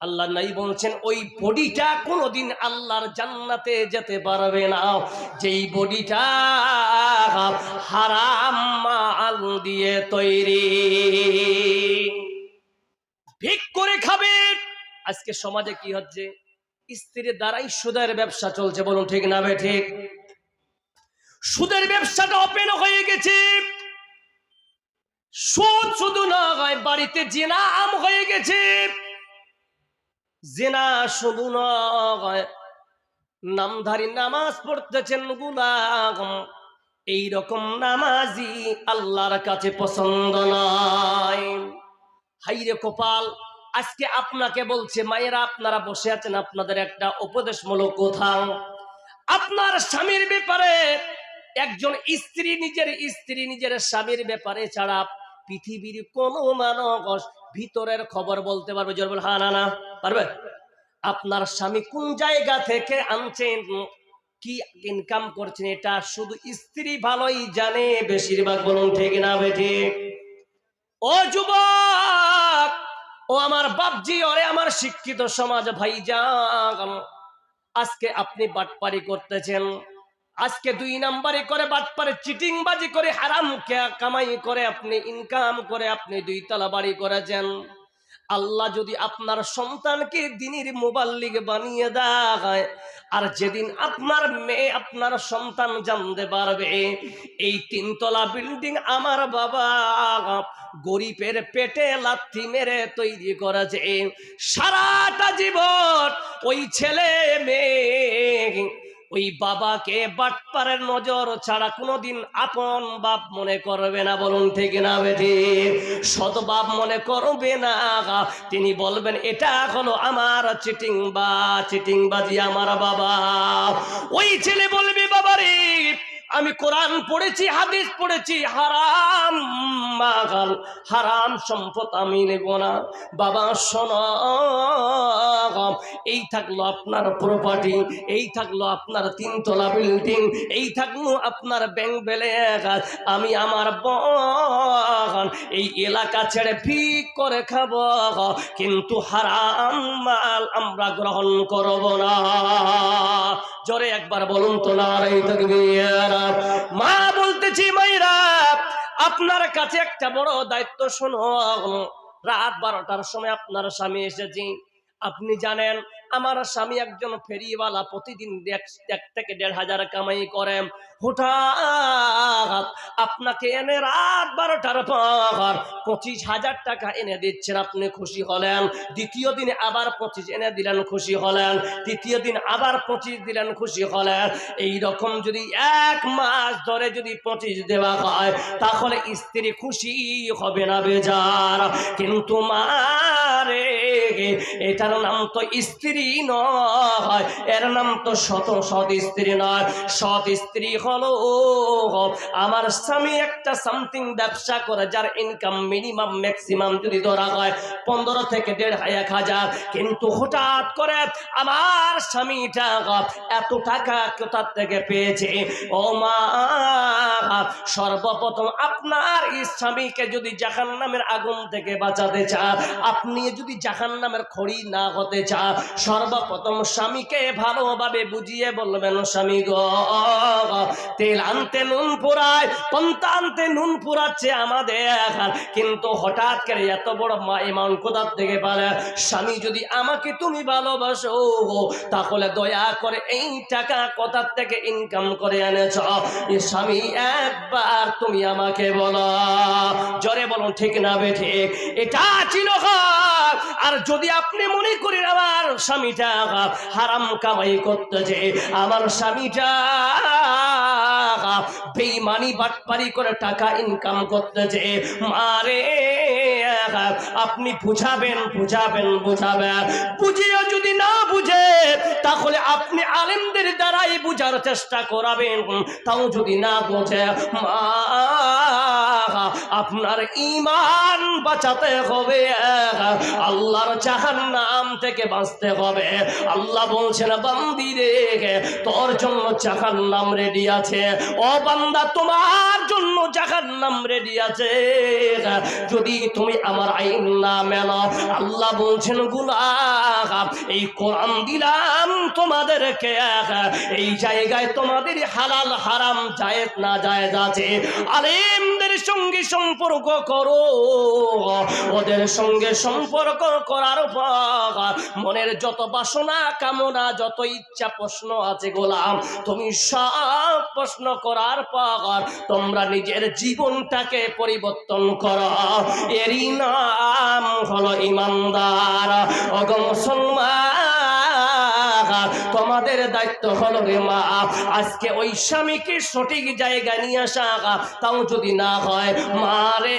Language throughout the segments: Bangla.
আল্লাহ নাই বলছেন, ওই বডিটা কোনোদিন আল্লাহর জান্নাতে যেতে পারবে না। যেই বডিটা হারাম মাল দিয়ে তৈরি। ভিক করে খাবে। আজকে সমাজে কি হচ্ছে? স্ত্রীর দ্বারাই সুদের ব্যবসা চলছে, বলুন ঠিক না বে ঠিক? সুদের ব্যবসাটা ওপেন হয়ে গেছে। সুদ শুধু না হয় বাড়িতে জেনা আম হয়ে গেছে। জেনা শুধু নয়, নামধারী নামাজ পড়তেছেন গুলাম। এই রকম নামাজি আল্লাহর কাছে পছন্দ নয়। হাইরে কপাল, আজকে আপনাকে বলছে, মায়েরা আপনারা বসে আছেন, আপনাদের একটা উপদেশমূলক কথা। আপনার স্বামীর ব্যাপারে, একজন স্ত্রী নিজের স্ত্রী নিজের স্বামীর ব্যাপারে ছাড়া পৃথিবীর কোন মানুষ ভিতরের খবর বলতে পারবে? জোর বলে হ্যাঁ না না, পারবে? আপনার স্বামী কোন জায়গা থেকে আনছেন? কি ইনকাম করছেন? এটা শুধু স্ত্রী ভালোই জানে, বেশিরভাগ বলুন, ঠিক না বেঠি ও যুবক, ও আমার বাপজি, ওরে আমার শিক্ষিত সমাজ ভাই যান আজকে আপনি বাটপারি করতেছেন। আজকে দুই নাম্বারে করে বাটপারে চিটিং বাজি করে হারাম কামাই করে, আপনি ইনকাম করে, আপনি দুই তলা বাড়ি করেছেন। আল্লাহ যদি আপনার সন্তানকে দিনের মোবাল্লিগ বানিয়ে দেয়, আর যেদিন আপনার মেয়ে আপনার সন্তান জানতে পারবে, এই তিনতলা বিল্ডিং আমার বাবা গরিবের পেটে লাথি মেরে তৈরি করেছে। সারাটা জীবন ওই ছেলে মেয়ে ওই বাবাকে বাটপারের নজর ছাড়া কোনোদিন আপন বাপ মনে করবে না, বলুন ঠিক না বেঠি? সত বাপ মনে করবে না। তিনি বলবেন, এটা হলো আমার চিটিং বা চিটিং বাজি আমার বাবা। ওই ছেলে বলবে, বাবারে আমি কোরআন পড়েছি, হাদিস পড়েছি, হারাম মাগাল, হারাম সম্পদ আমি নেব না। বাবা, শোনা এই থাকল আপনার প্রপার্টি এই থাকল আপনার তিনতলা বিল্ডিং এই থাকল আপনার ব্যাংক ব্যালেন্স আমি আমার বাগান, এই এলাকা ছেড়ে ফিক করে খাব কিন্তু হারাম মাল আমরা গ্রহণ করব না। জোরে একবার বলুন তো না রে মা বলতেছি মাইরা আপনার কাছে একটা বড় দায়িত্ব শোনো। রাত বারোটার সময় আপনার স্বামী এসেছি। আপনি জানেন আমার স্বামী একজন ফেরিওয়ালা প্রতিদিন এক- থেকে দেড় হাজার কামাই করে হঠাৎ আপনাকে এনে রাত বারোটার পর পঁচিশ হাজার টাকা এনে দিচ্ছেন, আপনি খুশি হলেন। দ্বিতীয় দিনে আবার পঁচিশ এনে দিলেন, খুশি হলেন। তৃতীয় দিন আবার পঁচিশ দিলেন, খুশি হলেন। এই রকম যদি এক মাস ধরে যদি পঁচিশ দেওয়া হয়, তাহলে স্ত্রী খুশি হবে না বেজার। কিন্তু মারে এটার নাম তো স্ত্রী নয়। এর নাম তো শত, সৎ স্ত্রী নয়। সৎ স্ত্রী হলো আমার স্বামী একটা সামথিং ব্যবসা করে, যার ইনকাম মিনিমাম ম্যাক্সিমাম যদি ধরা হয়, পনেরো থেকে দেড় এক হাজার। কিন্তু হঠাৎ করে আমার স্বামীটা এত টাকা কোথার থেকে পেয়েছে? ও মা, সর্বপ্রথম আপনার স্বামীকে যদি জাহান নামের আগুন থেকে বাঁচাতে চান, আপনি যদি জাহান নামের খড়ি না হতে চান সর্বপ্রথম স্বামীকে ভালোভাবে বুঝিয়ে বলবেন, স্বামী গো, তেল আনতে নুন পুরায় পন্তা আনতে নুন পুরাচ্ছে আমাদের। কিন্তু হঠাৎ করে এত বড় এমাউন্ট কোথার থেকে পারে স্বামী যদি আমাকে তুমি ভালোবাসো, তাহলে দয়া করে এই টাকা কোথার থেকে ইনকাম করে এনেছ? এ স্বামী, একবার তুমি আমাকে বলো। জরে বলুন, ঠিক না বে ঠিক? এটা ছিল আর যদি আপনি মনে করেন আমার স্বামীটা হারাম কামাই করতেছে আমার স্বামীটা বেইমানি বাটপারি করে টাকা ইনকাম করতেছে মারে আপনি বুঝাবেন বুঝাবেন বুঝাবেন। বুঝিও যদি না বুঝে, তাহলে আপনি আলেমদের দ্বারাই বুঝার চেষ্টা করাবেন। তাও যদি না বোঝে, মা, আপনার ইমান বাঁচাতে হবে। আল্লাহর জাহান নাম থেকে বাঁচতে হবে। আল্লাহ বলছেন, বান্দি রে, তোর জন্য জাহান নাম রেডি আছে। ও বান্দা, তোমার জন্য জাহান নাম রেডি আছে। যদি তুমি আমার আইন না মেনো আল্লাহ বলছেন গুলাম এই কোরআন দিলাম তোমাদেরকে। এই জায়গায় তোমাদের হালাল, হারাম, জায়েজ, না জায়েজ আছে। আলেমদের সঙ্গে সম্পর্ক করো। ওদের সঙ্গে সম্পর্ক করার পর মনের যত বাসনা কামনা, যত ইচ্ছা প্রশ্ন আছে, গোলাম, তুমি সব প্রশ্ন করার পর তোমরা নিজের জীবনটাকে পরিবর্তন কর। এরই নাম হলো ইমানদার। অগ মুসলমান তোমাদের দায়িত্ব হলো রে মা, আজকে ওই স্বামীকে সঠিক জায়গায় নিয়ে আসা। তাও যদি না হয় মারে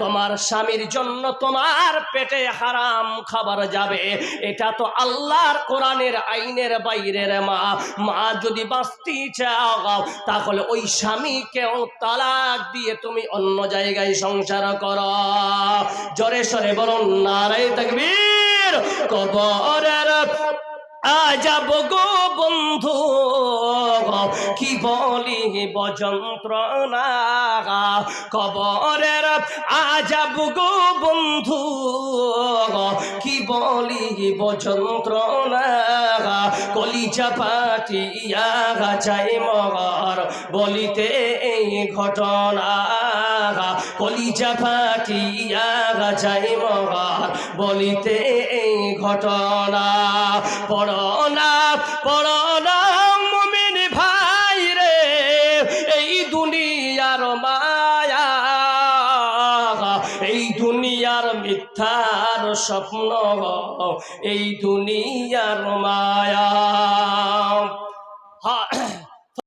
তোমার স্বামীর জন্য তোমার পেটে হারাম খাবার যাবে। এটা তো আল্লাহর কোরআনের আইনের বাইরের মা। মা যদি বাঁচতে চাও, তাহলে ওই স্বামীকেও তালাক দিয়ে তুমি অন্য জায়গায় সংসার করো। জরে সরে বলুন নারাই তাকবীর, কবরের আজাব গো বন্ধু কি বলি বযন্ত্রণা? কবরের আজাব গো বন্ধু কি বলি বযন্ত্রণা কলিজা পাটিয়া গাছাই মগর বলিতে এই ঘটনা কলিজা পাটিয়া গাছাই মগর বলিতে এই ঘটনা। পড়না পড়না মুমিন ভাই রে, এই দুনিয়ার মায়া মিথ্যার স্বপ্ন এই দুনিয়ার মায়া।